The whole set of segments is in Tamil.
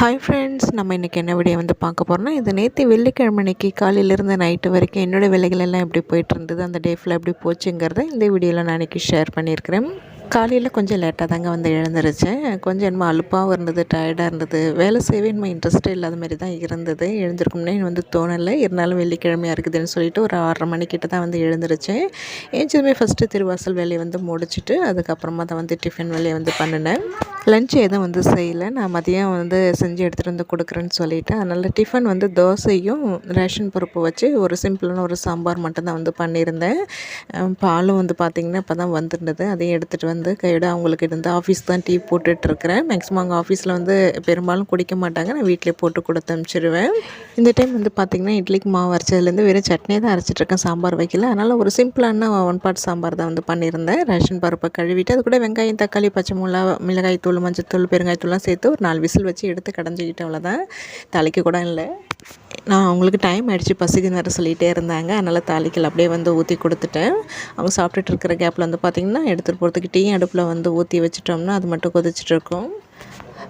ஹாய் ஃப்ரெண்ட்ஸ் நம்ம இன்றைக்கி என்ன வீடியோ வந்து பார்க்க போகிறோம்னா இது நேற்று வெள்ளிக்கிழமை அன்றைக்கி காலையிலேருந்து நைட்டு வரைக்கும் என்னோடய வேலைகள் எல்லாம் எப்படி போயிட்டு இருந்தது அந்த டே ஃபுல்லாக எப்படி போச்சுங்கிறத இந்த வீடியோவில் நான் இன்றைக்கி ஷேர் பண்ணியிருக்கிறேன். காலையில் கொஞ்சம் லேட்டாக தாங்க வந்து எழுந்திரிச்சேன். கொஞ்சம் என்னமோ அலுப்பாகவும் இருந்தது டயர்டாக இருந்தது. வேலை செய்யவே நம்ம இன்ட்ரெஸ்ட்டே இல்லாத மாதிரி தான் இருந்தது. எழுந்திருக்கும்னே வந்து தோணலை. இருந்தாலும் வெள்ளிக்கிழமையாக இருக்குதுன்னு சொல்லிட்டு ஒரு ஆறரை மணிக்கிட்ட தான் வந்து எழுந்திரிச்சேன். ஏஞ்சதுமே ஃபஸ்ட்டு திருவாசல் வேலையை வந்து முடிச்சுட்டு அதுக்கப்புறமா தான் வந்து டிஃபன் வேலையை வந்து பண்ணினேன். லஞ்ச் எதுவும் வந்து செய்யலை. நான் மதியம் வந்து செஞ்சு எடுத்துகிட்டு வந்து கொடுக்குறேன்னு சொல்லிவிட்டேன் அதனால் டிஃபன் வந்து தோசையும் ரேஷன் பருப்பு வச்சு ஒரு சிம்பிளான ஒரு சாம்பார் மட்டும்தான் வந்து பண்ணியிருந்தேன். பாலும் வந்து பார்த்திங்கன்னா இப்போ தான் வந்துருந்தது. அதையும் எடுத்துகிட்டு வந்து கையோட அவங்களுக்கு இருந்து ஆஃபீஸ் தான் டீ போட்டுட்ருக்கிறேன் மேக்ஸிமம் அவங்க ஆஃபீஸில் வந்து பெரும்பாலும் குடிக்க மாட்டாங்க. நான் வீட்டிலே போட்டு கொடுத்து அனுப்பிச்சிடுவேன் இந்த டைம் வந்து பார்த்திங்கன்னா இட்லிக்கு மாவு அரைச்சதுலேருந்து வெறும் சட்னியை தான் அரைச்சிட்ருக்கேன் சாம்பார் வைக்கல. அதனால் ஒரு சிம்பிளான ஒன் பார்ட் சாம்பார் தான் வந்து பண்ணியிருந்தேன். ரேஷன் பருப்பை கழுவிட்டு அது கூட வெங்காயம் தக்காளி பச்சை மிளகா மிளகாய் தூள் மஞ்சத்தூள் பெருங்காயத்தூள்லாம் சேர்த்து ஒரு நாலு விசில் வச்சு எடுத்து கடைஞ்சிக்கிட்டேன். அவ்வளோதான் தலைக்கு கூட இல்லை. நான் அவங்களுக்கு டைம் ஆகிடுச்சு பசிக்கு நேரம் சொல்லிகிட்டே இருந்தாங்க. அதனால் தாளிக்கல். அப்படியே வந்து ஊற்றி கொடுத்துட்டேன். அவங்க சாப்பிட்டுட்டு இருக்கிற கேப்பில் வந்து பார்த்திங்கன்னா எடுத்துகிட்டு போகிறதுக்கு டீ அடுப்பில் வந்து ஊற்றி வச்சுட்டோம்னா அது மட்டும் கொதிச்சிட்ருக்கும்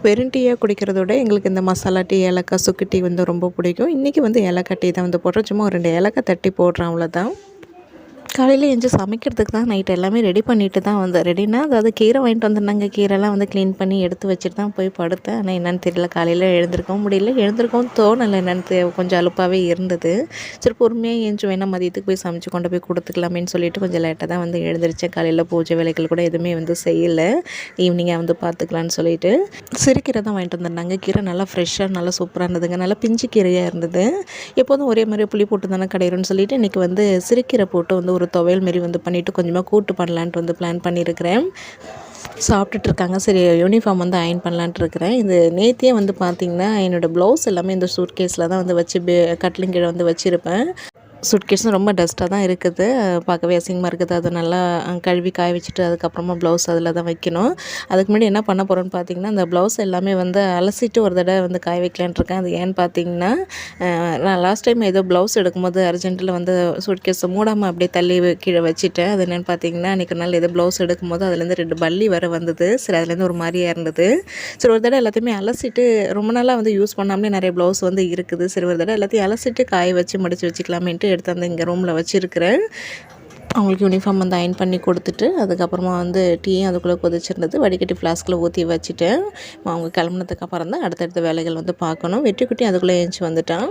வெறும் டீயாக குடிக்கிறத விட எங்களுக்கு இந்த மசாலா டீ ஏலக்காய் சுக்கு டீ வந்து ரொம்ப பிடிக்கும். இன்றைக்கி வந்து ஏலக்காய் டீ தான் வந்து போடுறோம். சும்மா ஒரு ரெண்டு ஏலக்காய் தட்டி போடுறேன் அவ்வளோதான் காலையில் எஞ்சி சமைக்கிறதுக்கு தான் நைட் எல்லாமே ரெடி பண்ணிட்டு தான் வந்தேன். ரெடினா அதாவது கீரை வாங்கிட்டு வந்திருந்தாங்க. கீரைலாம் வந்து க்ளீன் பண்ணி எடுத்து வச்சுட்டு தான் போய் படுத்தேன். ஆனால் என்னென்னு தெரியல. காலையில் எழுந்திருக்கவும் முடியல. எழுந்திருக்கவும் தோணலை என்னென்னு கொஞ்சம் அலுப்பாகவே இருந்தது. சரி பொறுமையாக எழுந்து வேணால் மதியத்துக்கு போய் சமைச்சு கொண்டு போய் கொடுத்துக்கலாமேன்னு சொல்லிட்டு கொஞ்சம் லேட்டாக தான் வந்து எழுந்திரிச்சேன். காலையில் பூஜை வேலைகள் கூட எதுவுமே வந்து செய்யலை. ஈவினிங்காக வந்து பார்த்துக்கலான்னு சொல்லிட்டு சிறுக்கீரை தான் வாங்கிட்டு வந்திருந்தாங்க. கீரை நல்லா ஃப்ரெஷ்ஷாக நல்லா சூப்பராக இருந்ததுங்க. நல்லா பிஞ்சு கீரையாக இருந்தது. எப்போதும் ஒரே மாதிரி புளி போட்டு தானே கிடையிறோன்னு சொல்லிட்டு இன்றைக்கி வந்து சிறுக்கீரை போட்டு வந்து ஒரு துவையல் மாரி வந்து பண்ணிவிட்டு கொஞ்சமாக கூட்டு பண்ணலான்ட்டு வந்து பிளான் பண்ணியிருக்கிறேன் சாப்பிட்டுட்டு இருக்காங்க சரி யூனிஃபார்ம் வந்து அயன் பண்ணலான்ட்டு இருக்கிறேன் இது நேத்தியே வந்து பார்த்திங்கன்னா என்னோடய ப்ளவுஸ் எல்லாமே இந்த சூட் கேஸில் தான் வந்து வச்சு பே கட்லிங் கீழே வந்து வச்சுருப்பேன். சுட்கேஸும் ரொம்ப டஸ்ட்டாக தான் இருக்குது. பார்க்கவே அசிங்கமாக இருக்குது. அதை நல்லா கழுவி காய வச்சுட்டு அதுக்கப்புறமா ப்ளவுஸ் அதில் தான் வைக்கணும். அதுக்கு முன்னாடி என்ன பண்ண போகிறோன்னு பார்த்தீங்கன்னா அந்த ப்ளவுஸ் எல்லாமே வந்து அலசிட்டு ஒரு தடவை வந்து காய வைக்கலான் இருக்கேன். அது ஏன்னு பார்த்தீங்கன்னா நான் லாஸ்ட் டைம் ஏதோ ப்ளவுஸ் எடுக்கும்போது அர்ஜென்ட்டில் வந்து சுட்கேஸை மூடாமல் அப்படியே தள்ளி கீழே வச்சுட்டேன். அது என்னென்னு பார்த்தீங்கன்னா அன்றைக்கி நாள் ஏதோ ப்ளவுஸ் எடுக்கும்போது அதுலேருந்து ரெண்டு பள்ளி வர வந்தது. சரி அதுலேருந்து ஒரு மாதிரியாக இருந்தது. சரி ஒரு தடவை எல்லாத்தையுமே அலசிட்டு ரொம்ப நாளாக வந்து யூஸ் பண்ணாமலே நிறைய ப்ளவுஸ் வந்து இருக்குது. சரி ஒரு தடவை எல்லாத்தையும் அலசிட்டு காய வச்சு மடித்து வச்சுக்கலாமேன்ட்டு எடுத்து வந்து இங்கே ரூமில் வச்சுருக்கிறேன். அவங்களுக்கு யூனிஃபார்ம் வந்து அயன் பண்ணி கொடுத்துட்டு அதுக்கப்புறமா வந்து டீயும் அதுக்குள்ளே கொதிச்சிருந்தது. வடிகட்டி ஃப்ளாஸ்கில் ஊற்றி வச்சுட்டு அவங்க கிளம்புனதுக்கப்புறம் தான் அடுத்தடுத்த வேலைகள் வந்து பார்க்கணும். வெற்றிக்குட்டி அதுக்குள்ளே ஏஞ்சி வந்துட்டான்.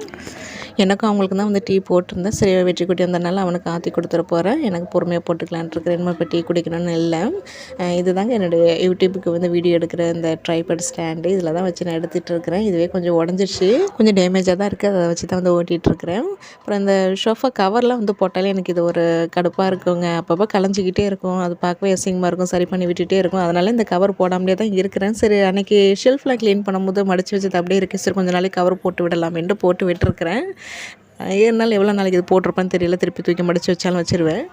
எனக்கும் அவங்களுக்கு தான் வந்து டீ போட்டிருந்தேன். சரி வெற்றிக்குட்டி வந்தனால அவனுக்கு ஆற்றி கொடுத்துட போகிறேன் எனக்கு பொறுமையாக போட்டுக்கலான் இருக்கிறேன் இப்போ டீ குடிக்கணும்னு இல்லை. இதுதாங்க என்னுடைய யூடியூபுக்கு வந்து வீடியோ எடுக்கிற இந்த ட்ரைபட் ஸ்டாண்டு. இதில் தான் வச்சு நான் எடுத்துகிட்டு இருக்கிறேன். இதுவே கொஞ்சம் உடஞ்சிருச்சு. கொஞ்சம் டேமேஜாக தான் இருக்குது அதை வச்சு தான் வந்து ஓட்டிகிட்டு இருக்கிறேன். அப்புறம் இந்த ஷோஃபா கவர்லாம் வந்து போட்டாலே எனக்கு இது ஒரு கடுப்பாக இருக்குங்க. அப்பப்போ கலைஞ்சிக்கிட்டே இருக்கும். அது பார்க்கவே அசிங்கமாக இருக்கும். சரி பண்ணி விட்டுகிட்டே இருக்கும். அதனால் இந்த கவர் போடாமலே தான் இருக்கிறேன். சரி அன்றைக்கி ஷெல்ஃபில் க்ளீன் பண்ணும்போது மடித்து வச்சது அப்படியே இருக்குது சரி கொஞ்சம் நாளைக்கு கவர் போட்டு விடலாமேன்ட்டு போட்டு விட்டுருக்குறேன். ஏறினாலும் எவ்வளோ நாளைக்கு இது போட்டிருப்பான்னு தெரியல. திருப்பி தூக்கி மடித்து வச்சாலும் வச்சுருவேன்.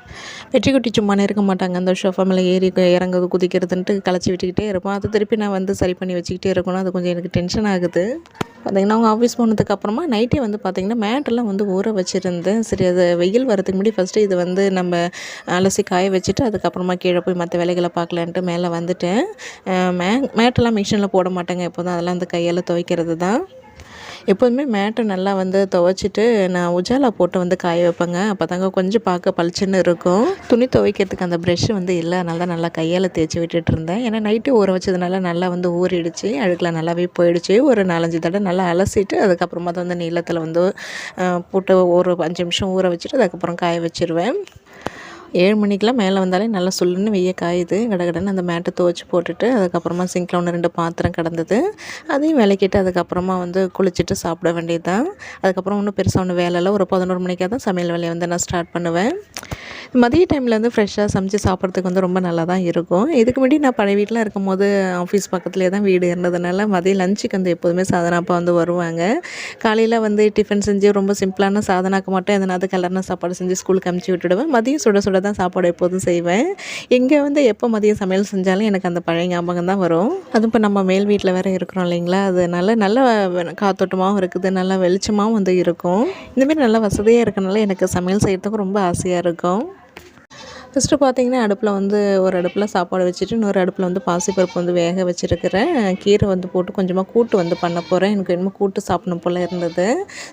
வெற்றி குட்டி சும்மானே இருக்க மாட்டாங்க. அந்த ஷோஃபா மேலே ஏறி இறங்குறது குதிக்கிறதுன்ட்டு களைச்சி விட்டுக்கிட்டே இருப்போம். அதை திருப்பி நான் வந்து சரி பண்ணி வச்சுக்கிட்டே இருக்கணும். அது கொஞ்சம் எனக்கு டென்ஷன் ஆகுது. பார்த்திங்கன்னா அவங்க ஆஃபீஸ் போனதுக்கப்புறமா நைட்டே வந்து பார்த்திங்கன்னா மேட்டெல்லாம் வந்து ஊற வச்சுருந்தேன். சரி அது வெயில் வரதுக்கு முன்னாடி ஃபஸ்ட்டு இது வந்து நம்ம அலசி காய வச்சுட்டு அதுக்கப்புறமா கீழே போய் மற்ற வேலைகளை பார்க்கலான்ட்டு மேலே வந்துட்டேன். மே மேட்டெல்லாம் மிஷினில் போட மாட்டேங்க. எப்போதும் அதெல்லாம் அந்த கையால் துவைக்கிறது தான் எப்போதுமே மேட்டை நல்லா வந்து துவைச்சிட்டு நான் உஜாலா போட்டு வந்து காய வைப்பேங்க. அப்போ தாங்க கொஞ்சம் பார்க்க பளிச்சுன்னு இருக்கும். துணி துவைக்கிறதுக்கு அந்த ப்ரெஷ்ஷு வந்து இல்லை அதனால தான் நல்லா கையால் தேய்ச்சி விட்டுட்டு இருந்தேன். ஏன்னா நைட்டு ஊற வச்சதுனால நல்லா வந்து ஊறிடுச்சு. அழுக்கில் நல்லாவே போயிடுச்சு. ஒரு நாலஞ்சு தடவை நல்லா அலசிட்டு அதுக்கப்புறமா தான் வந்து நீளத்தில் வந்து போட்டு ஒரு அஞ்சு நிமிஷம் ஊற வச்சுட்டு அதுக்கப்புறம் காய வச்சுருவேன். ஏழு மணிக்கெலாம் மேலே வந்தாலே நல்லா சுல்லுன்னு வெய்ய காயுது. கடகடன்னு அந்த மேட்டை துவச்சி போட்டுட்டு அதுக்கப்புறமா சிங்கில் ஒன்று ரெண்டு பாத்திரம் கிடந்தது. அதையும் விளக்கிட்டு அதுக்கப்புறமா வந்து குளிச்சுட்டு சாப்பிட வேண்டியது தான் அதுக்கப்புறம் ஒன்றும் பெருசாக ஒன்று வேலை இல்லை. ஒரு பதினோரு மணிக்காக தான் சமையல் வேலையை வந்து நான் ஸ்டார்ட் பண்ணுவேன். மதிய டைமில் வந்து ஃப்ரெஷ்ஷாக சமைச்சு சாப்பிட்றதுக்கு வந்து ரொம்ப நல்லா தான் இருக்கும். இதுக்கு முன்னாடி நான் பழைய வீட்டில் இருக்கும் போது ஆஃபீஸ் பக்கத்துலேயே தான் வீடு இருந்ததுனால மதிய லஞ்சுக்கு வந்து எப்போதுமே சாதனாப்பா வந்து வருவாங்க. காலையில் வந்து டிஃபன் செஞ்சு ரொம்ப சிம்பிளான சாதனாக்கு மட்டும் எதனாவது கலர்ன சாப்பாடு செஞ்சு ஸ்கூலுக்கு அமுச்சு விட்டுடுவேன். மதியம் சுட சுட தான் சாப்பாடு எப்போதும் செய்வேன். இங்கே வந்து எப்போ மதியம் சமையல் செஞ்சாலும் எனக்கு அந்த பழைய ஞாபகம் தான் வரும். அதுவும் இப்போ நம்ம மேல் வீட்டில் வேறு இருக்கிறோம் இல்லைங்களா? அதனால நல்ல காத்தோட்டமாகவும் இருக்குது நல்லா வெளிச்சமாகவும் வந்து இருக்கும். இந்தமாரி நல்லா வசதியாக இருக்கனால எனக்கு சமையல் செய்கிறதுக்கும் ரொம்ப ஆசையாக இருக்கும். ஃபஸ்ட்டு பார்த்தீங்கன்னா அடுப்பில் வந்து ஒரு அடுப்பில் சாப்பாடு வச்சுட்டு இன்னொரு அடுப்பில் வந்து பாசிப்பருப்பு வந்து வேக வச்சுருக்கிறேன். கீரை வந்து போட்டு கொஞ்சமாக கூட்டு வந்து பண்ண போகிறேன் எனக்கு என்னமோ கூட்டு சாப்பிடணும் போல் இருந்தது.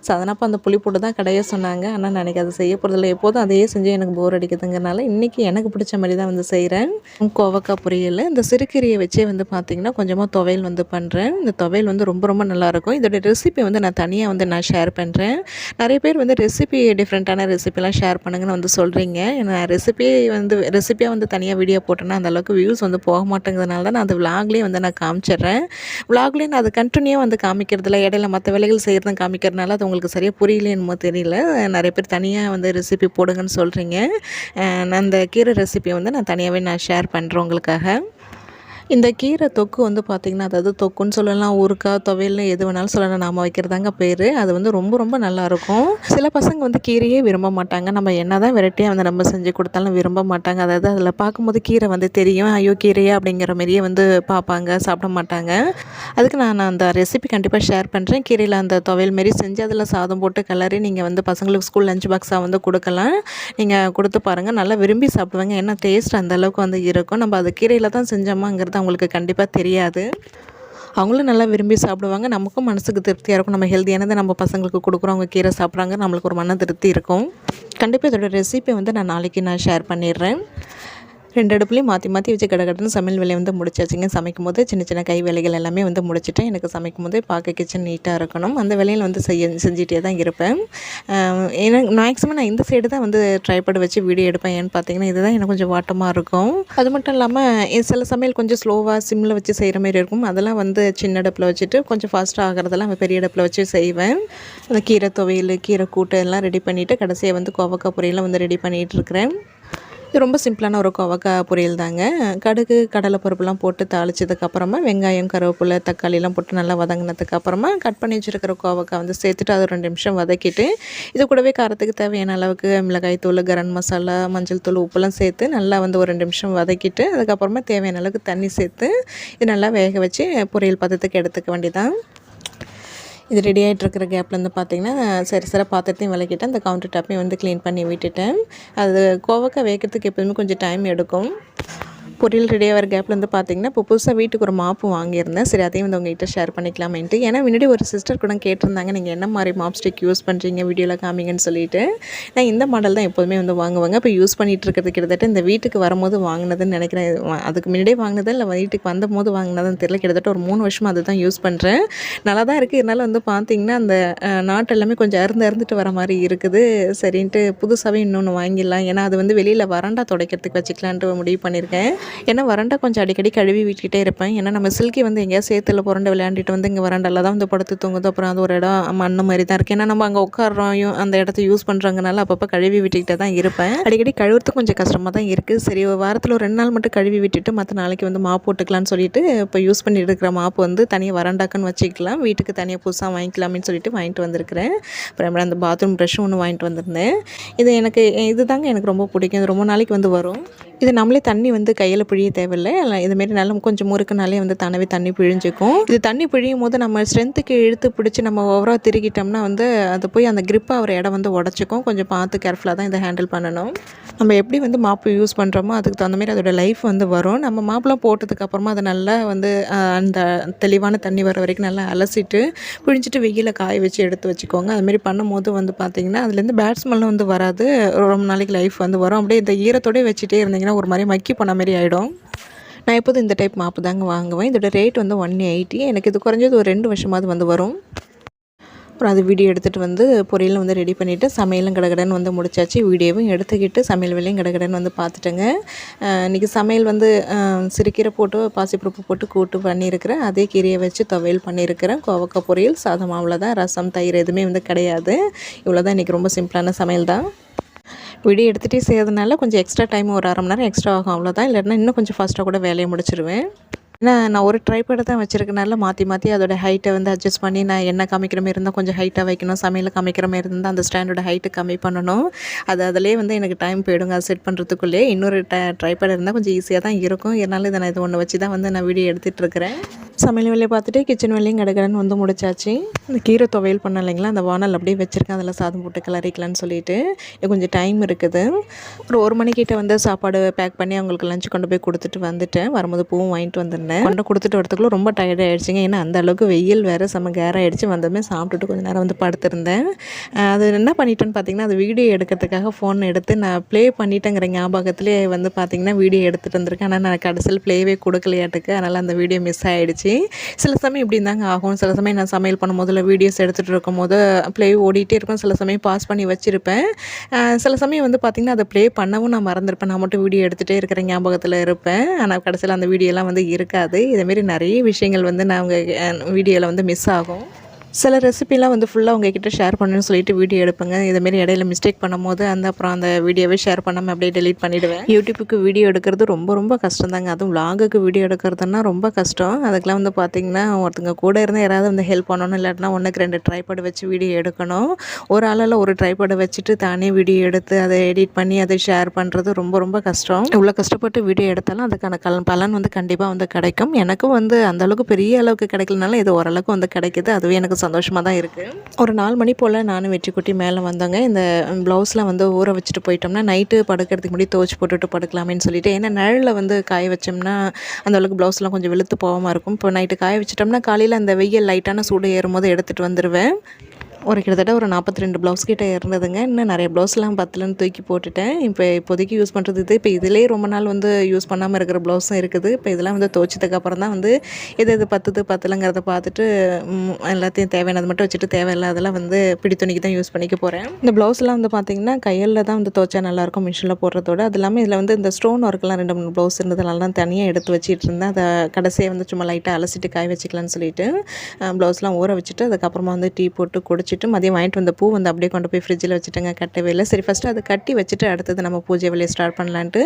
ஸோ அந்த புளி போட்டு தான் கடைய சொன்னாங்க. ஆனால் நான் அதை செய்ய போகிறதில்ல எப்போதும் அதையே செஞ்சு எனக்கு போர் அடிக்குதுங்கிறனால இன்றைக்கி எனக்கு பிடிச்ச மாதிரி தான் வந்து செய்கிறேன் கோவக்காய் பொரியல். இந்த சிறுகீரையை வச்சே வந்து பார்த்திங்கன்னா கொஞ்சமாக துவையல் வந்து பண்ணுறேன் இந்த துவையல் வந்து ரொம்ப ரொம்ப நல்லாயிருக்கும் இதோட ரெசிபி வந்து நான் தனியாக வந்து நான் ஷேர் பண்ணுறேன் நிறைய பேர் வந்து ரெசிபி டிஃப்ரெண்ட்டான ரெசிபிலாம் ஷேர் பண்ணுங்கன்னு வந்து சொல்கிறீங்க நான் ரெசிபி வந்து ரெசிப்பியாக வந்து தனியாக வீடியோ போட்டேன்னா அந்தளவுக்கு வியூஸ் வந்து போக மாட்டேங்கிறதுனால தான் நான் அந்த விலாக்லேயே வந்து நான் காமிச்சிடுறேன். விலாக்லேயே நான் அது கண்டினியூவாக வந்து காமிக்கிறதுல இடையில மற்ற வேலைகள் செய்கிறதும் காமிக்கிறதுனால அது உங்களுக்கு சரியாக புரியலைன்னு தெரியல. நிறைய பேர் தனியாக வந்து ரெசிபி போடுங்கன்னு சொல்கிறீங்க நான் அந்த கீரை ரெசிபியை வந்து நான் தனியாகவே நான் ஷேர் பண்ணுறேன் உங்களுக்காக. இந்த கீரை தொக்கு வந்து பார்த்திங்கன்னா அதாவது தொக்குன்னு சொல்லலாம் ஊறுக்காய் துவையல்னு எது வேணாலும் சொல்லலாம் நாம் வைக்கிறதாங்க பேர். அது வந்து ரொம்ப ரொம்ப நல்லாயிருக்கும் சில பசங்க வந்து கீரையே விரும்ப மாட்டாங்க. நம்ம என்ன தான் வெரைட்டியாக வந்து நம்ம செஞ்சு கொடுத்தாலும் விரும்ப மாட்டாங்க. அதாவது அதில் பார்க்கும்போது கீரை வந்து தெரியும். ஐயோ கீரையா அப்படிங்கிற மாதிரியே வந்து பார்ப்பாங்க சாப்பிட மாட்டாங்க. அதுக்கு நான் அந்த ரெசிபி கண்டிப்பாக ஷேர் பண்ணுறேன் கீரையில் அந்த துவையல் மாரி செஞ்சு அதில் சாதம் போட்டு கலரி நீங்கள் வந்து பசங்களுக்கு ஸ்கூல் லஞ்ச் பாக்ஸாக வந்து கொடுக்கலாம். நீங்கள் கொடுத்து பாருங்கள் நல்லா விரும்பி சாப்பிடுவாங்க. ஏன்னா டேஸ்ட் அந்தளவுக்கு வந்து இருக்கும். நம்ம அது கீரையில் தான் செஞ்சோமாங்கிறது அவங்களுக்கு கண்டிப்பாக தெரியாது. அவங்களும் நல்லா விரும்பி சாப்பிடுவாங்க. நமக்கும் மனசுக்கு திருப்தியாக இருக்கும். நம்ம ஹெல்த்தியானதை நம்ம பசங்களுக்கு கொடுக்குறோம். அவங்க கீரை சாப்பிட்றாங்க. நம்மளுக்கு ஒரு மன திருப்தி இருக்கும். கண்டிப்பாக இதோட ரெசிபி வந்து நான் நாளைக்கு நான் ஷேர் பண்ணிடுறேன். ரெண்டு அடுப்புலையும் மாற்றி மாற்றி வச்சு கடகடன்னு சமையல் வேலையை வந்து முடிச்சாச்சுங்க. சமைக்கும் போது சின்ன சின்ன கை வேலைகள் எல்லாமே வந்து முடிச்சுட்டேன். எனக்கு சமைக்கும் போது பார்க்க கிச்சன் நீட்டாக இருக்கணும். அந்த வேலையில் வந்து செய்ய செஞ்சிட்டே தான் இருப்பேன். எனக்கு மேக்ஸிமம் நான் இந்த சைடு தான் வந்து ட்ரைபேட் வச்சு வீடியோ எடுப்பேன். ஏன்னு பார்த்தீங்கன்னா இதுதான் எனக்கு கொஞ்சம் வாட்டமாக இருக்கும். அது மட்டும் இல்லாமல் சில சமையல் கொஞ்சம் ஸ்லோவாக சிம்மில் வச்சு செய்கிற மாதிரி இருக்கும். அதெல்லாம் வந்து சின்ன அடுப்பில் வச்சுட்டு கொஞ்சம் ஃபாஸ்ட்டாக ஆகிறதெல்லாம் பெரிய அடுப்பில் வச்சு செய்வேன். அந்த கீரை துவையல் கீரை கூட்டு எல்லாம் ரெடி பண்ணிவிட்டு கடைசியாக வந்து கோவக்காய் பொரியெல்லாம் வந்து ரெடி பண்ணிகிட்டு இருக்கிறேன். இது ரொம்ப சிம்பிளான ஒரு கோவக்காய் பொரியல் தாங்க. கடுகு கடலை பருப்புலாம் போட்டு தாளிச்சதுக்கப்புறமா வெங்காயம் கருவேப்பிலை தக்காளிலாம் போட்டு நல்லா வதங்கினதுக்கப்புறமா கட் பண்ணி வச்சுருக்கிற கோவக்காய் வந்து சேர்த்துட்டு அது ரெண்டு நிமிஷம் வதக்கிட்டு இது கூடவே காரத்துக்கு தேவையான அளவுக்கு மிளகாய் தூள் கரம் மசாலா மஞ்சள் தூள் உப்புலாம் சேர்த்து நல்லா வந்து ஒரு ரெண்டு நிமிஷம் வதக்கிட்டு அதுக்கப்புறமா தேவையான அளவுக்கு தண்ணி சேர்த்து இது நல்லா வேக வச்சு பொரியல் பதத்துக்கு எடுத்துக்க வேண்டியதான் இது ரெடி ஆகிட்டு இருக்கிற கேப்லேருந்து பார்த்தீங்கன்னா சரி சரி பாத்திரத்தையும் விளக்கிட்டு அந்த கவுண்டர் டாப்பையும் வந்து க்ளீன் பண்ணி விட்டுட்டேன். அது கோவக்காய் வேக்கிறதுக்கு எப்போதுமே கொஞ்சம் டைம் எடுக்கும். பொரியல் ரெடியாக வர கேப்பில் வந்து பார்த்தீங்கன்னா இப்போ புதுசாக வீட்டுக்கு ஒரு மாப்பு வாங்கியிருந்தேன். சரி அதையும் வந்து உங்ககிட்ட ஷேர் பண்ணிக்கலாமேன்ட்டு. ஏன்னா முன்னாடி ஒரு சிஸ்டர் கூட கேட்டிருந்தாங்க நீங்கள் என்ன மாதிரி மாப் ஸ்டிக் யூஸ் பண்ணுறீங்க வீடியோவில் காமிங்கன்னு சொல்லிட்டு. நான் இந்த மாடல் தான் எப்போதுமே வந்து வாங்குவாங்க. இப்போ யூஸ் பண்ணிகிட்டு இருக்கிறது கிட்டத்தட்ட இந்த வீட்டுக்கு வரும்போது வாங்கினதுன்னு நினைக்கிறேன். அதுக்கு முன்னாடியே வாங்கினதா இல்லை வீட்டுக்கு வந்த போது வாங்கினதுன்னு தெரியல. கிட்டத்தட்ட ஒரு மூணு வருஷமாக அதை தான் யூஸ் பண்ணுறேன் நல்லா தான் இருக்குது இருந்தாலும் வந்து பார்த்தீங்கன்னா அந்த நாட்டு எல்லாமே கொஞ்சம் அருந்து அருந்துட்டு வர மாதிரி இருக்குது. சரின்ட்டு புதுசாகவே இன்னொன்று வாங்கிடலாம். ஏன்னா அது வந்து வெளியில் வறண்டா துடைக்கிறதுக்கு வச்சுக்கலான்ட்டு முடிவு பண்ணியிருக்கேன். ஏன்னா வறண்டா கொஞ்சம் அடிக்கடி கழுவி விட்டுக்கிட்டே இருப்பேன். ஏன்னா நம்ம சில்கி வந்து எங்கேயா சேத்துல புரண்டு விளையாண்டுட்டு வந்து இங்கே வறண்டால தான் வந்து படுத்து தூங்குது அப்புறம் அது ஒரு இடம் மண் மாதிரி தான் இருக்குது ஏன்னா நம்ம அங்கே உட்காடுறோம் அந்த இடத்த யூஸ் பண்ணுறாங்கனால அப்பப்போ கழுவி விட்டுக்கிட்டே தான் இருப்பேன். அடிக்கடி கழுவுறதுக்கு கொஞ்சம் கஷ்டமாக தான் இருக்குது சரி வாரத்தில் ஒரு ரெண்டு நாள் மட்டும் கழுவி விட்டுட்டு மற்ற நாளைக்கு வந்து மாப்பு போட்டுக்கலாம்னு சொல்லிட்டு இப்போ யூஸ் பண்ணிட்டு இருக்கிற மாப்பு வந்து தனியாக வறண்டாக்குன்னு வச்சுக்கலாம். வீட்டுக்கு தனியாக புதுசாக வாங்கிக்கலாம்னு சொல்லிட்டு வாங்கிட்டு வந்திருக்கிறேன். அப்புறம் அந்த பாத்ரூம் ப்ரஷ்ஷும் ஒன்று வாங்கிட்டு வந்திருந்தேன். இது எனக்கு இது தாங்க எனக்கு ரொம்ப பிடிக்கும். இது ரொம்ப நாளைக்கு வந்து வரும். இது நம்மளே தண்ணி வந்து கையில் பிழிய தேவையில்லை. இதுமாரி நல்லா கொஞ்சம் முறுக்குனாலே வந்து தானவே தண்ணி பிழிஞ்சிக்கும். இது தண்ணி பிழியும் போது நம்ம ஸ்ட்ரென்த்துக்கு இழுத்து பிடிச்சி நம்ம ஓவராக திருக்கிட்டோம்னா வந்து அது போய் அந்த கிரிப்பாக ஒரு இடம் வந்து உடச்சிக்கும். கொஞ்சம் பார்த்து கேர்ஃபுல்லாக தான் இதை ஹேண்டில் பண்ணணும். நம்ம எப்படி வந்து மாப்பு யூஸ் பண்ணுறோமோ அதுக்கு தகுந்த மாதிரி அதோடய லைஃப் வந்து வரும். நம்ம மாப்பெலாம் போட்டதுக்கப்புறமா அதை நல்லா வந்து அந்த தெளிவான தண்ணி வர வரைக்கும் நல்லா அலசிட்டு பிழிஞ்சிட்டு வெயிலில் காய வச்சு எடுத்து வச்சுக்கோங்க. அதுமாரி பண்ணும்போது வந்து பார்த்திங்கன்னா அதுலேருந்து பேட்ஸ்மெல்லாம் வந்து வராது. ரொம்ப நாளைக்கு லைஃப் வந்து வரும். அப்படியே இந்த ஈரத்தோடய வச்சுட்டே இருந்தீங்கன்னா ஒரு மாதிரி மக்கி போன மாதிரி ஆகிடும் நான் எப்போதும் இந்த டைப் மாப்பு தாங்க வாங்குவேன். இதோட ரேட் வந்து ஒன் எயிட்டி எனக்கு இது குறைஞ்சது ஒரு ரெண்டு வருஷமாவது வந்து வரும். அப்புறம் அது வீடியோ எடுத்துகிட்டு வந்து பொரியலும் வந்து ரெடி பண்ணிவிட்டு சமையலும் கடகடன்னு வந்து முடிச்சாச்சு. வீடியோவும் எடுத்துக்கிட்டு சமையல் வேலையும் கடகடன்னு வந்து பார்த்துட்டேங்க. இன்றைக்கி சமையல் வந்து சிறுக்கீரை போட்டு பாசிப்பருப்பு போட்டு கூட்டு பண்ணியிருக்கிறேன். அதே கீரையை வச்சு துவையல் பண்ணியிருக்கிறேன். கோவக்காய் பொரியல் சாதம் அவ்வளோதான் ரசம் தயிர் எதுவுமே வந்து கிடையாது. இவ்வளோ தான் இன்றைக்கி ரொம்ப சிம்பிளான சமையல் தான். வீடியோ எடுத்துகிட்டே செய்யறதுனால கொஞ்சம் எக்ஸ்ட்ரா டைம் ஒரு அரை மணி நேரம் எக்ஸ்ட்ரா ஆகும் அவ்வளோதான் இல்லைன்னா இன்னும் கொஞ்சம் ஃபாஸ்ட்டாக கூட வேலையை முடிச்சிருவேன். ஏன்னா நான் ஒரு ட்ரைபேடை தான் வச்சுருக்கனால மாற்றி மாற்றி அதோட ஹைட்டை வந்து அட்ஜஸ்ட் பண்ணி நான் என்ன காமிக்கிற மாதிரி இருந்தால் கொஞ்சம் ஹைட்டாக வைக்கணும் சமையல் காமிக்கிற மாதிரி இருந்தால் அந்த ஸ்டாண்டோட ஹைட்டு கம்மி பண்ணணும். அது அதிலே வந்து எனக்கு டைம் போயிடுங்க அது செட் பண்ணுறதுக்குள்ளே இன்னொரு ட ட்ரைபேட் இருந்தால் கொஞ்சம் ஈஸியாக தான் இருக்கும். இருந்தாலும் இதை நான் இது ஒன்று வச்சு தான் வந்து நான் வீடியோ எடுத்துகிட்டு இருக்கிறேன். சமையல் வேலையை பார்த்துட்டு கிச்சன் வேலையும் கடகடன்னு வந்து முடிச்சாச்சு. இந்த கீரை துவையல் பண்ண இல்லைங்களா அந்த வானல் அப்படியே வச்சுருக்கேன். அதில் சாதம் போட்டு கிளறிக்கலான்னு சொல்லிட்டு. கொஞ்சம் டைம் இருக்குது. ஒரு ஒரு மணிக்கிட்ட வந்து சாப்பாடு பேக் பண்ணி அவங்களுக்கு லஞ்ச் கொண்டு போய் கொடுத்துட்டு வந்துட்டேன். வரும்போது பூவும் வாங்கிட்டு வந்திருந்தேன். கொண்டு கொடுத்துட்டு வரத்துக்குள்ள ரொம்ப டயர்ட் ஆகிடுச்சிங்க ஏன்னா அந்த அளவுக்கு வெயில் வேறு செம்ம கேர் ஆகிடுச்சு வந்ததுமே சாப்பிட்டுட்டு கொஞ்சம் நேரம் வந்து படுத்திருந்தேன். அது என்ன பண்ணிட்டேன்னு பார்த்தீங்கன்னா அது வீடியோ எடுக்கிறதுக்காக ஃபோன் எடுத்து நான் ப்ளே பண்ணிட்டேங்கிற ஞாபகத்திலே வந்து பார்த்தீங்கன்னா வீடியோ எடுத்துகிட்டு வந்திருக்கேன். ஆனால் நான் கடைசியில் ப்ளேவே கொடுக்கலையாட்டுக்கு. அதனால் அந்த வீடியோ மிஸ் ஆகிடுச்சு சில சமயம் இப்படி தாங்க ஆகும். சில சமயம் நான் சமையல் பண்ணும்போது இல்லை வீடியோஸ் எடுத்துகிட்டு இருக்கும்போது ப்ளே ஓடிட்டே இருக்கும். சில சமயம் பாஸ் பண்ணி வச்சுருப்பேன். சில சமயம் வந்து பார்த்திங்கன்னா அதை ப்ளே பண்ணவும் நான் மறந்துருப்பேன். நான் மட்டும் வீடியோ எடுத்துகிட்டே இருக்கிற ஞாபகத்தில் இருப்பேன். ஆனால் கடைசியில் அந்த வீடியோலாம் வந்து இருக்குது இதேமாரி நிறைய விஷயங்கள் வந்து நான் வீடியோவில் வந்து மிஸ் ஆகும். சில ரெசிபிலாம் வந்து ஃபுல்லாக உங்ககிட்ட ஷேர் பண்ணணும்னு சொல்லிட்டு வீடியோ எடுப்பேங்க. இதேமாரி இடையில மிஸ்டேக் பண்ணும்போது அந்த அப்புறம் அந்த வீடியோவே ஷேர் பண்ணாமல் அப்படியே டெலிட் பண்ணிவிடுவேன் யூடியூப்புக்கு வீடியோ எடுக்கிறது ரொம்ப ரொம்ப கஷ்டம் தாங்க அதுவும் லாகுக்கு வீடியோ எடுக்கிறதுனா ரொம்ப கஷ்டம். அதுக்கெலாம் வந்து பார்த்திங்கன்னா ஒருத்தங்க கூட இருந்தால் யாராவது வந்து ஹெல்ப் பண்ணணும். இல்லாட்டினா ஒன்றுக்கு ரெண்டு ட்ரைபாடு வச்சு வீடியோ எடுக்கணும். ஒரு ஆளால் ஒரு ட்ரைபாடு வச்சுட்டு தானே வீடியோ எடுத்து அதை எடிட் பண்ணி அதை ஷேர் பண்ணுறது ரொம்ப ரொம்ப கஷ்டம். இவ்வளோ கஷ்டப்பட்டு வீடியோ எடுத்தாலும் அதுக்கான கலன் பலன் வந்து கண்டிப்பாக வந்து கிடைக்கும். எனக்கும் வந்து அந்தளவுக்கு பெரிய அளவுக்கு கிடைக்கலனாலும் இது ஓரளவுக்கு வந்து கிடைக்கிது. அதுவே எனக்கு சந்தோஷமாக தான் இருக்குது ஒரு நாலு மணி போல் நானும் வெற்றி குட்டி மேலே வந்தோங்க. இந்த ப்ளவுஸ்லாம் வந்து ஊற வச்சுட்டு போயிட்டோம்னா நைட்டு படுக்கிறதுக்கு முன்னாடி துவச்சி போட்டுட்டு படுக்கலாமேன்னு சொல்லிட்டு ஏன்னா நிழலில் வந்து காய வச்சோம்னா அந்த அளவுக்கு ப்ளவுஸ்லாம் கொஞ்சம் வெளுத்து போகாமல் இருக்கும். இப்போ நைட்டு காய வச்சிட்டோம்னா காலையில் அந்த வெயில் லைட்டான சூடு ஏறும்போது எடுத்துகிட்டு வந்துடுவேன் ஒரு கிட்டத்தட்ட ஒரு நாற்பத்தி ரெண்டு ப்ளவுஸ் கிட்டே இருந்ததுங்க. இன்னும் நிறைய ப்ளவுஸ்லாம் பத்தலன்னு தூக்கி போட்டுட்டேன். இப்போ இப்போதைக்கு யூஸ் பண்ணுறது இது இப்போ இதிலே ரொம்ப நாள் வந்து யூஸ் பண்ணாமல் இருக்கிற ப்ளவுஸும் இருக்குது. இப்போ இதெல்லாம் வந்து துவச்சதுக்கு அப்புறம் தான் வந்து எது எது பத்துது பத்தலைங்கிறத பார்த்துட்டு எல்லாத்தையும் தேவையானது மட்டும் வச்சுட்டு தேவையில்லாதெல்லாம் வந்து பிடி துணிக்கு தான் யூஸ் பண்ணிக்க போகிறேன் இந்த ப்ளவுஸ்லாம் வந்து பார்த்திங்கன்னா கையில் தான் வந்து துவைச்சா நல்லாயிருக்கும் மிஷினில் போடுறதோட. அது இல்லாமல் இதில் வந்து இந்த ஸ்டோன் ஒர்க்கெலாம் ரெண்டு மூணு ப்ளவுஸ் இருந்ததுனால தனியாக எடுத்து வச்சுட்டு இருந்தேன். அதை கடைசியாக வந்து சும்மா லைட்டாக அலசிட்டு காய வச்சுக்கலான்னு சொல்லிட்டு ப்ளவுஸ்லாம் ஊற வச்சுட்டு அதுக்கப்புறமா வந்து டீ போட்டு வச்சுட்டு மதியம் வாங்கிட்டு வந்த பூ வந்து அப்படியே கொண்டு போய் ஃப்ரிட்ஜில் வச்சுட்டேங்க கட்டவே இல்லை. சரி ஃபஸ்ட்டு அதை கட்டி வச்சுட்டு அடுத்தது நம்ம பூஜை வேலையை ஸ்டார்ட் பண்ணலான்ட்டு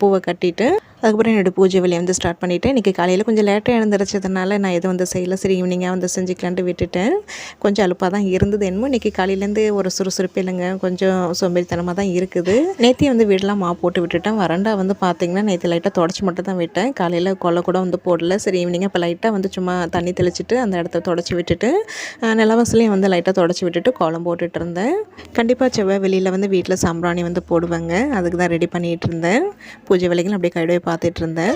பூவை கட்டிட்டு அதுக்கப்புறம் என்னோடய பூஜை வேலையை வந்து ஸ்டார்ட் பண்ணிவிட்டேன் இன்றைக்கி காலையில் கொஞ்சம் லேட்டாக எழுந்திரிச்சதுனால நான் எதுவும் வந்து செய்யலை. சரி ஈவினிங்காக வந்து செஞ்சுக்கலான்ட்டு விட்டுட்டேன். கொஞ்சம் அலுப்பாக தான் இருந்தது என்னமோ. இன்றைக்கி காலையிலேருந்து ஒரு சுறுசுறுப்பு இல்லைங்க. கொஞ்சம் சோம்பேறித்தனமாக தான் இருக்குது. நேற்றே வந்து வீடெலாம் மா போட்டு விட்டுட்டேன். வரண்டா வந்து பார்த்திங்கன்னா நேற்று லைட்டாக தொடச்சி மட்டும் தான் விட்டேன். காலையில் கொலை கூட வந்து போடல. சரி ஈவினிங்காக இப்போ லைட்டாக வந்து சும்மா தண்ணி தெளிச்சிட்டு அந்த இடத்த தொடச்சி விட்டுட்டு நிலவாசலையும் வந்து லைட்டாக தொடச்சி விட்டுட்டு கோலம் போட்டுட்டு இருந்தேன். கண்டிப்பாக செவ்வாய் வெளியில் வந்து வீட்டில் சாம்பிராணி வந்து போடுவாங்க. அதுக்கு தான் ரெடி பண்ணிகிட்டு இருந்தேன். பூஜை வேலைகள் அப்படியே கையோடய பார்த்துட்டு இருந்தேன்.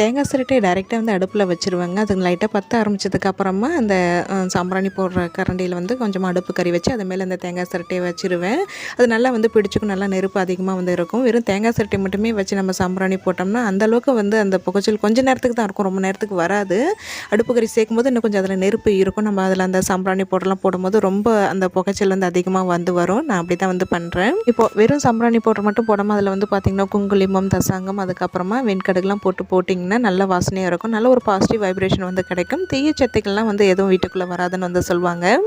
தேங்காய் சிரட்டையை டைரெக்டாக வந்து அடுப்பில் வச்சுருவாங்க. அது லைட்டாக பற்ற ஆரம்பித்ததுக்கப்புறமா அந்த சாம்பிராணி போடுற கரண்டியில் வந்து கொஞ்சமாக அடுப்பு கறி வச்சு அது மேலே அந்த தேங்காய் சிரட்டையை வச்சுருவேன். அது நல்லா வந்து பிடிச்சிக்கும். நல்லா நெருப்பு அதிகமாக வந்து இருக்கும். வெறும் தேங்காய் சிரட்டை மட்டுமே வச்சு நம்ம சாம்பிராணி போட்டோம்னா அந்தளவுக்கு வந்து அந்த புகைச்சல் கொஞ்சம் நேரத்துக்கு தான் இருக்கும். ரொம்ப நேரத்துக்கு வராது. அடுப்பு கறி சேர்க்கும் போது இன்னும் கொஞ்சம் அதில் நெருப்பு இருக்கும். நம்ம அதில் அந்த சாம்பிராணி போடலாம் போடும்போது ரொம்ப அந்த புகைச்சல் வந்து அதிகமாக வந்து வரும். நான் அப்படி தான் வந்து பண்ணுறேன் இப்போ வெறும் சாம்பிராணி போடுற மட்டும் போடாமல் அதில் வந்து பார்த்திங்கன்னா குங்குலிமம் தசாங்கம் அதுக்கப்புறமா வெண்கடுகுலாம் போட்டு போட்டிங்கன்னா நல்ல வாசனையாக இருக்கும். நல்ல ஒரு பாசிட்டிவ் வைப்ரேஷன் வந்து கிடைக்கும். தீய சத்துக்கள்லாம் வந்து எதுவும் வீட்டுக்குள்ளே வராதுன்னு வந்து சொல்லுவாங்க.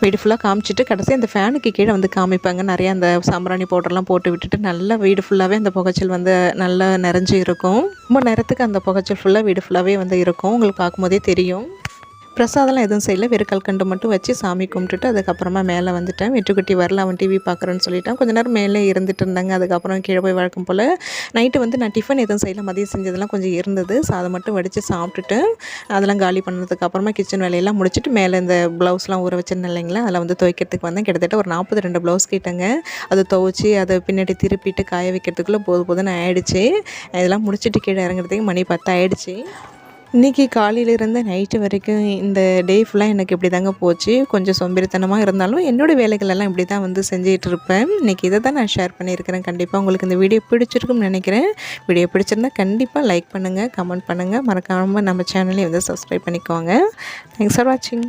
வீடு ஃபுல்லாக காமிச்சிட்டு கடைசி அந்த ஃபேனுக்கு கீழே வந்து காமிப்பாங்க. நிறைய அந்த சாம்பிராணி பவுடர்லாம் போட்டு விட்டுட்டு நல்லா வீடு ஃபுல்லாகவே அந்த புகைச்சல் வந்து நல்லா நிறைஞ்சு இருக்கும். ரொம்ப நேரத்துக்கு அந்த புகைச்சல் ஃபுல்லாக வீடு ஃபுல்லாகவே வந்து இருக்கும். உங்களுக்கு பார்க்கும்போதே தெரியும். பிரசாதம்லாம் எதுவும் செய்யல. வெறும் கல்கண்டு மட்டும் வச்சு சாமி கும்பிட்டுட்டு அதுக்கப்புறமா மேலே வந்துட்டேன். வெற்றுக்குட்டி வரல அவன் டிவி பார்க்குறேன்னு சொல்லிட்டான். கொஞ்ச நேரம் மேலே இருந்துட்டு இருந்தாங்க. அதுக்கப்புறம் கீழே போய் வழக்கம் போல் நைட்டு வந்து நான் டிஃபன் எதுவும் செய்யல. மதியம் செஞ்சதெல்லாம் கொஞ்சம் இருந்தது. ஸோ அதை மட்டும் வடித்து சாப்பிட்டுட்டு அதெல்லாம் காலி பண்ணதுக்கப்புறமா கிச்சன் வேலையெல்லாம் முடிச்சுட்டு மேலே இந்த ப்ளவுஸ்லாம் ஊற வச்சிருந்தேன் இல்லைங்களா? அதில் வந்து துவைக்கிறதுக்கு வந்தேன். கிட்டத்தட்ட ஒரு நாற்பது ரெண்டு ப்ளவுஸ் கேட்டேங்க. அதை துவைச்சி அதை பின்னாடி திருப்பிட்டு காய வைக்கிறதுக்குள்ளே போது போதுன்னு ஆயிடுச்சு. இதெல்லாம் முடிச்சுட்டு கீழே இறங்குறதுக்கு மணி பத்து ஆயிடுச்சு இன்றைக்கி காலையிலேருந்து நைட்டு வரைக்கும் இந்த டே ஃபுல்லாக எனக்கு இப்படி தாங்க போச்சு. கொஞ்சம் சோம்பேறித்தனமாக இருந்தாலும் என்னோடய வேலைகளெல்லாம் இப்படி தான் வந்து செஞ்சிகிட்டு இருப்பேன். இன்றைக்கி இதை தான் நான் ஷேர் பண்ணியிருக்கிறேன். கண்டிப்பாக உங்களுக்கு இந்த வீடியோ பிடிச்சிருக்கும்னு நினைக்கிறேன். வீடியோ பிடிச்சிருந்தா கண்டிப்பாக லைக் பண்ணுங்கள் கமெண்ட் பண்ணுங்கள் மறக்காமல் நம்ம சேனலையும் வந்து சப்ஸ்கிரைப் பண்ணிக்கோங்க. தேங்க்ஸ் ஃபார் வாட்சிங்